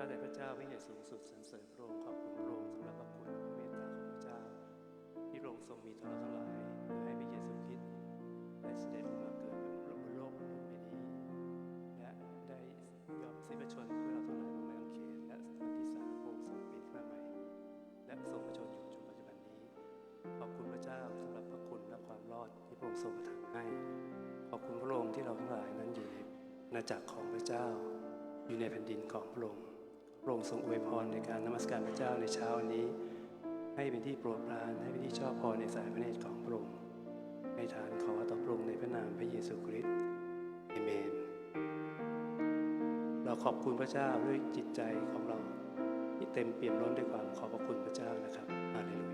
ข้าแต่พระเจ้าวิเศษสูงสุดสรรเสริญพระองค์ขอบคุณพระองค์สำหรับพระคุณพระเมตตาของพระเจ้า ที่พระองค์ทรงมีต่อเราทั้งหลายโดยให้พระเยซูคริสต์ได้เสด็จลงมาเกิดบนโลกมนุษย์ใบนี้ และได้ยอมสิ้นพระชนม์เพื่อเราทั้งหลายบนไม้กางเขนและวันที่สามพระองค์ทรงบินขึ้นมาใหม่ และทรงพระชนอยู่จนปัจจุบันนี้ขอบคุณพระเจ้าสำหรับพระคุณและความรอดที่พระองค์ทรงประทานให้ขอบคุณพระองค์ที่เราทั้งหลายนั้นอยู่ในอาณาจักรของพระเจ้าอยู่ในแผ่นดินของพระองค์ พระองค์ทรงอวยพรในการนมัสการพระเจ้าในเช้านี้ ให้เป็นที่โปรดปรานให้เป็นที่ชอบพอในสายพระเนตรของพระองค์ในฐานขอต่อพระองค์ในพระนามพระเยซูคริสต์เอเมน เราขอบคุณพระเจ้าด้วยจิตใจของเรา ที่เต็มเปี่ยมล้นด้วยความขอบพระคุณพระเจ้านะครับอาเลลู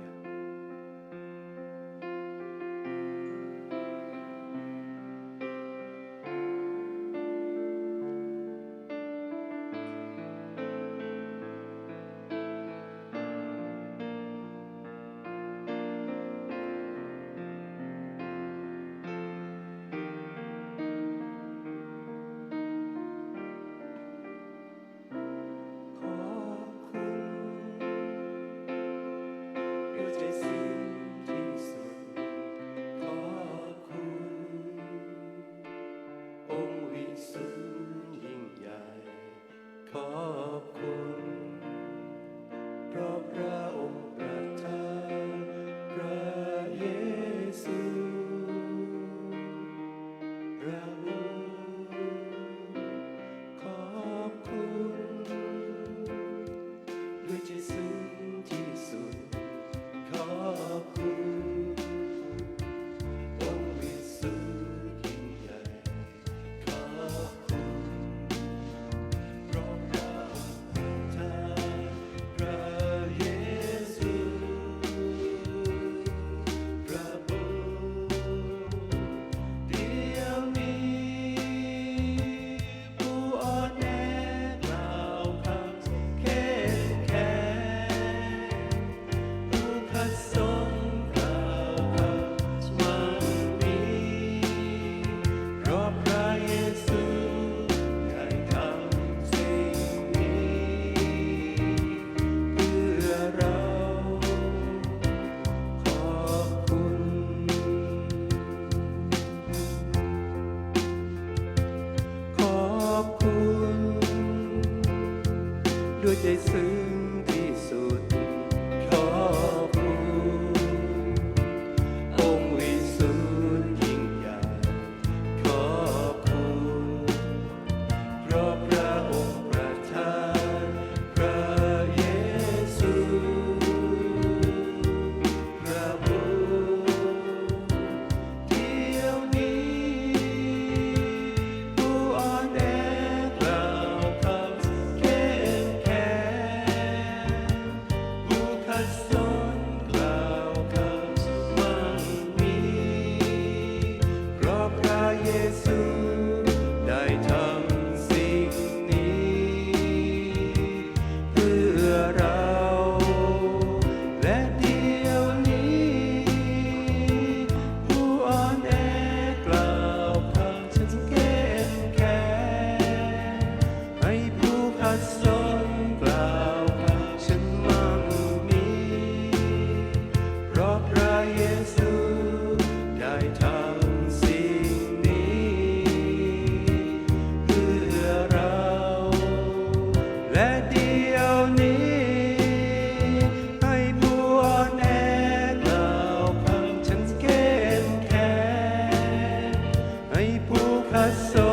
ผู้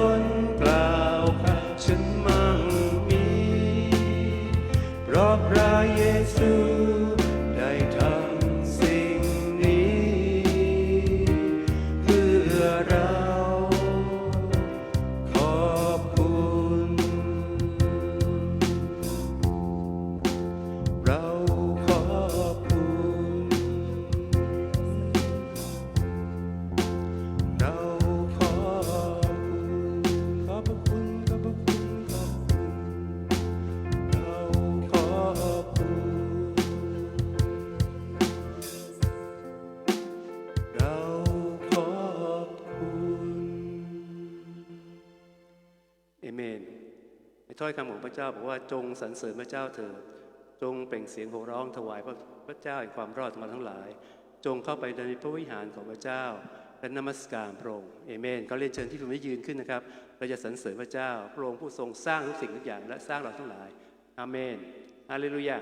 เอเมนในถ้อยคำของพระเจ้าบอกว่าจงสรรเสริญพระเจ้าเถิดจงเป่งเสียงโห่ร้องถวายพระพระเจ้าแห่งความรอดมาทั้งหลาย จงเข้าไปในพระวิหารของพระเจ้าและนมัสการพระองค์เอเมนเขาเรียนเชิญที่ผมได้ยืนขึ้นนะครับ เราจะสรรเสริญพระเจ้าพระองค์ผู้ทรงสร้างทุกสิ่งทุกอย่างและสร้างเราทั้งหลายอาเมนอาเลลูยา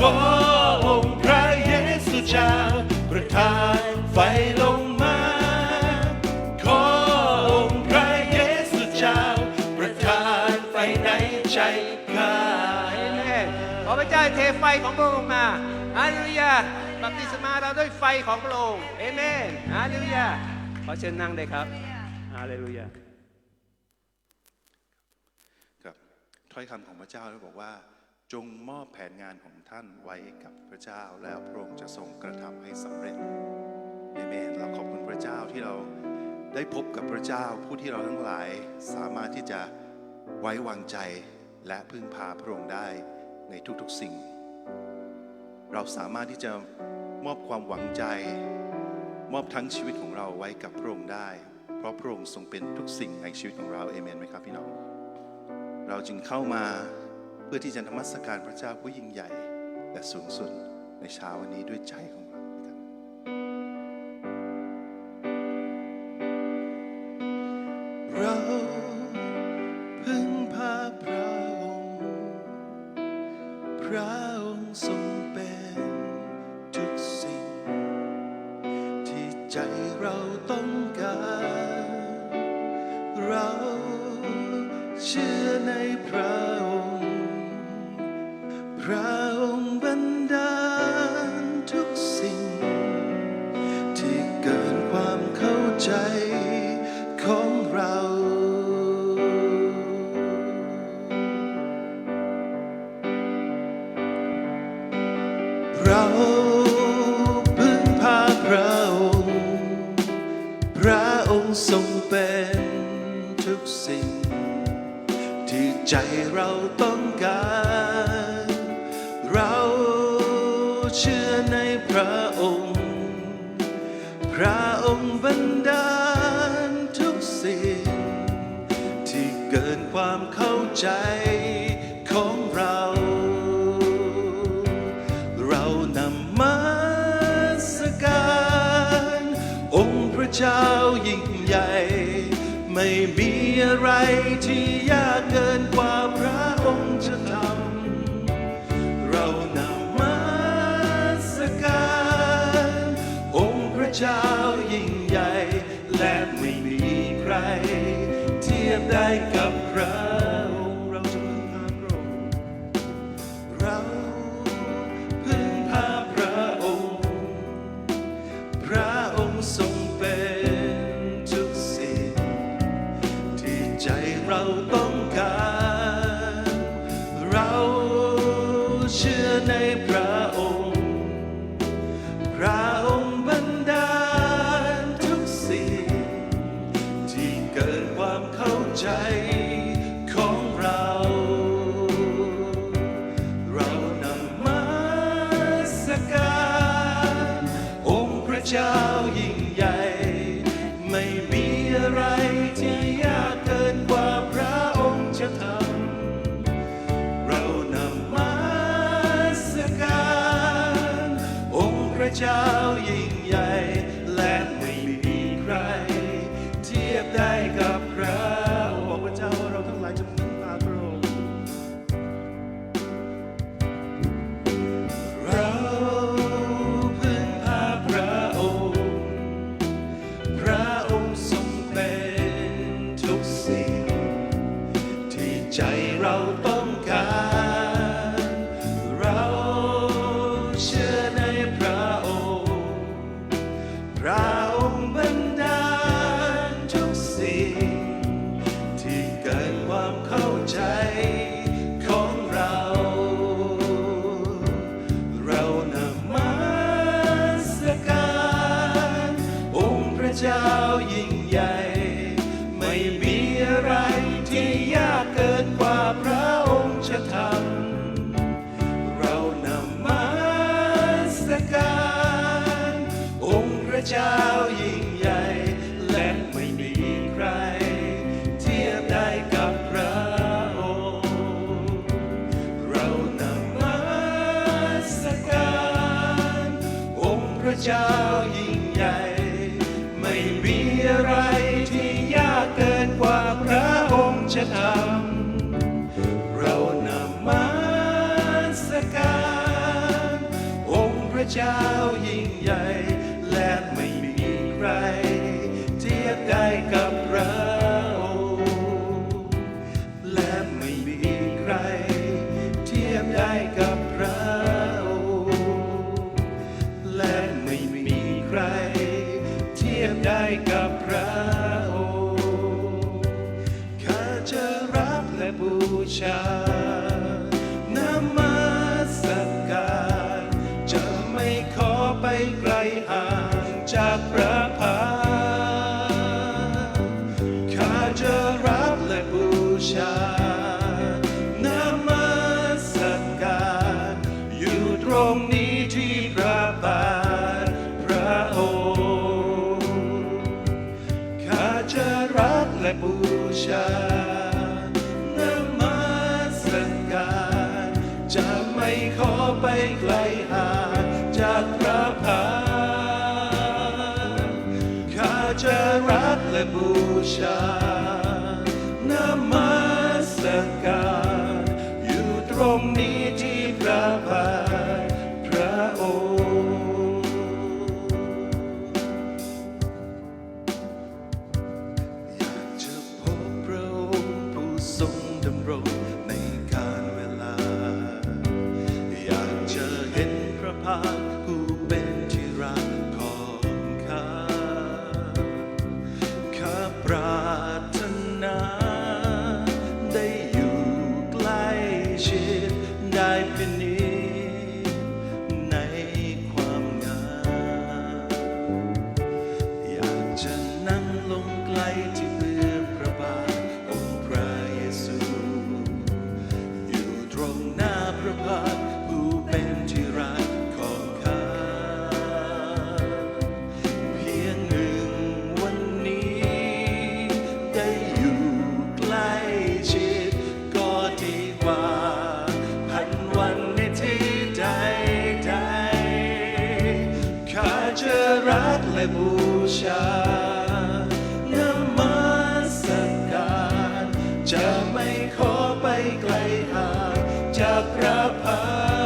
ขอองค์พระเยซูเจ้าประทานไฟลงมา ขอองค์พระเยซูเจ้าประทานไฟในใจข้าขอพระเจ้าเทไฟของพระองค์มาฮาเลลูยาบัพติศมาเราด้วยไฟของพระองค์เอเมนฮาเลลูยาขอเชิญนั่งได้ครับฮาเลลูยาครับถ้อยคำของพระเจ้าบอกว่า จงมอบแผนงานของท่านไว้กับพระเจ้าแล้วพระองค์จะทรงกระทำให้สำเร็จเอเมนเราขอบคุณพระเจ้าที่เราได้พบกับพระเจ้าผู้ที่เราทั้งหลายสามารถที่จะไว้วางใจและพึ่งพาพระองค์ได้ในทุกๆสิ่ง เราสามารถที่จะมอบความหวังใจ มอบทั้งชีวิตของเราไว้กับพระองค์ได้ เพราะพระองค์ทรงเป็นทุกสิ่งในชีวิตของเราเอเมนไหมครับพี่น้อง เราจึงเข้ามา พื่อที่จะนมัสการพระเจ้าผู้ยิ่งใหญ่และสูงสุดในเช้าวันนี้ด้วยใจของ เป็นทุกสิ่ง ที่ใจเราต้องการ เราเชื่อในพระองค์ พระองค์บันดาลทุกสิ่ง ที่เกินความเข้าใจของเรา เรานำมาสการ องค์พระเจ้า ไม่มีอะไรที่ยาก เจ้ายิ่งใหญ่ ไม่มีอะไรที่ยากเกินกว่าพระองค์จะทำ เรานำมาสการ องค์พระเจ้ายิ่ง องค์ บู พระพัก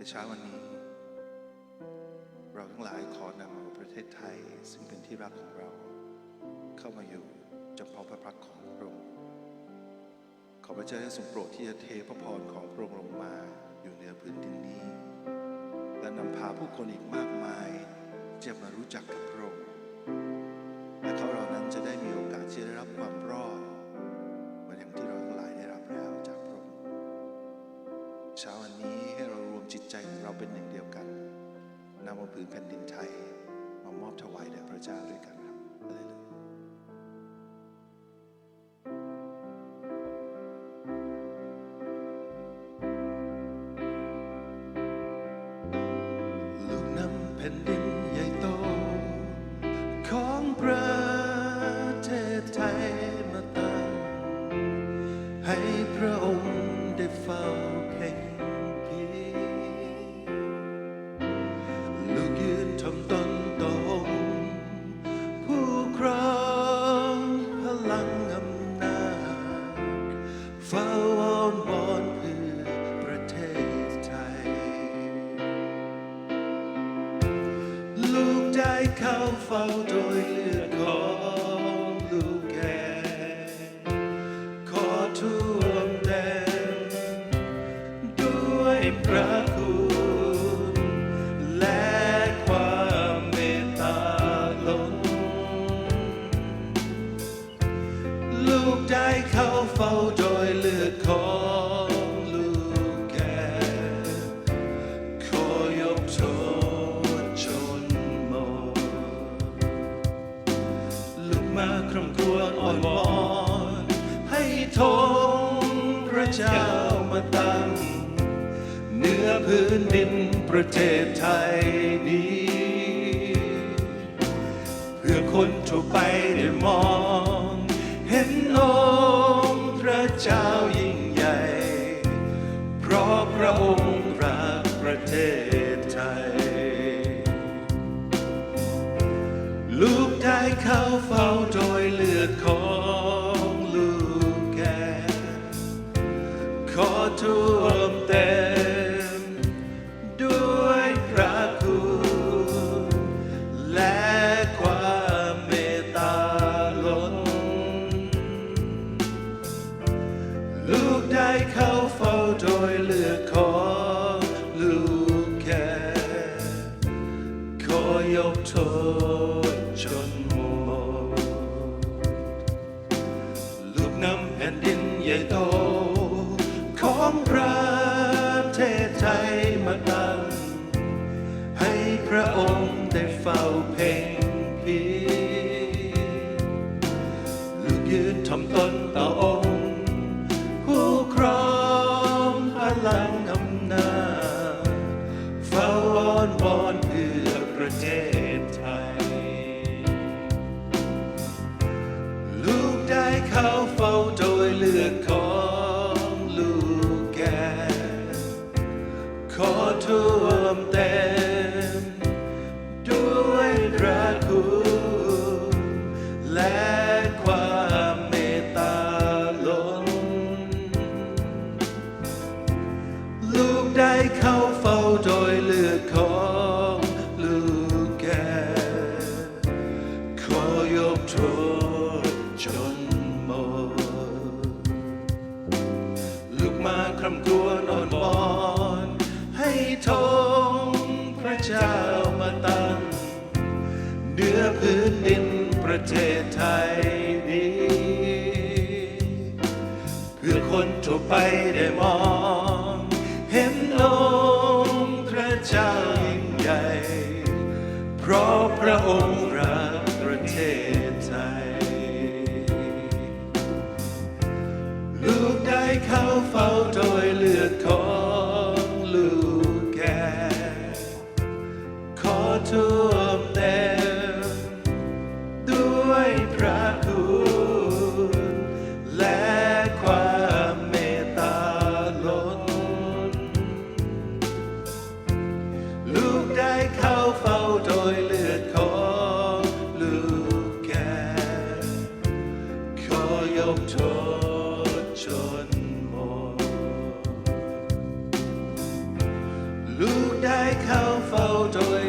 ในเช้าวันนี้ เราทั้งหลายขอนำเอาประเทศไทยซึ่งเป็นที่รักของเรา เข้ามาอยู่จำเพาะพระพักตร์ของพระองค์ขอพระเจ้าได้ทรงโปรดที่จะเทพระพรของพระองค์ลงมาอยู่เหนือพื้นดินนี้ และนำพาผู้คนอีกมากมายจะมารู้จักกับพระองค์และเขาเรานั้นจะได้มีโอกาสที่จะได้รับความ เราเป็นหนึ่งเดียวกันนำเอาผืนแผ่นดินไทย มามอบถวายแด่พระเจ้าด้วยกันครับเลยลูกนำแผ่นดิน ลูกได้เข้าเฝ้าโดยเลือดของลูกแก่ขอยกโทษชนหมดลูกมาคร่ำครวญอ่อนวอนให้ทงพระเจ้ามาตั้งเหนื้อพื้นดินประเทศไทยนี้ เพื่อคนทั่วไปได้มอง เจ้ายิ่งใหญ่ เพราะพระองค์รักประเทศไทย ลูกได้เข้าเฝ้าโดยเลือดของลูกแก่ขอท่วมเต็ม เพื่อคนทั่วไปได้มอง เห็นองค์พระเจ้ายิ่งใหญ่ เพราะพระองค์รักประเทศไทย ลูกได้เข้าเฝ้าโดย Luke Dyke, how photo.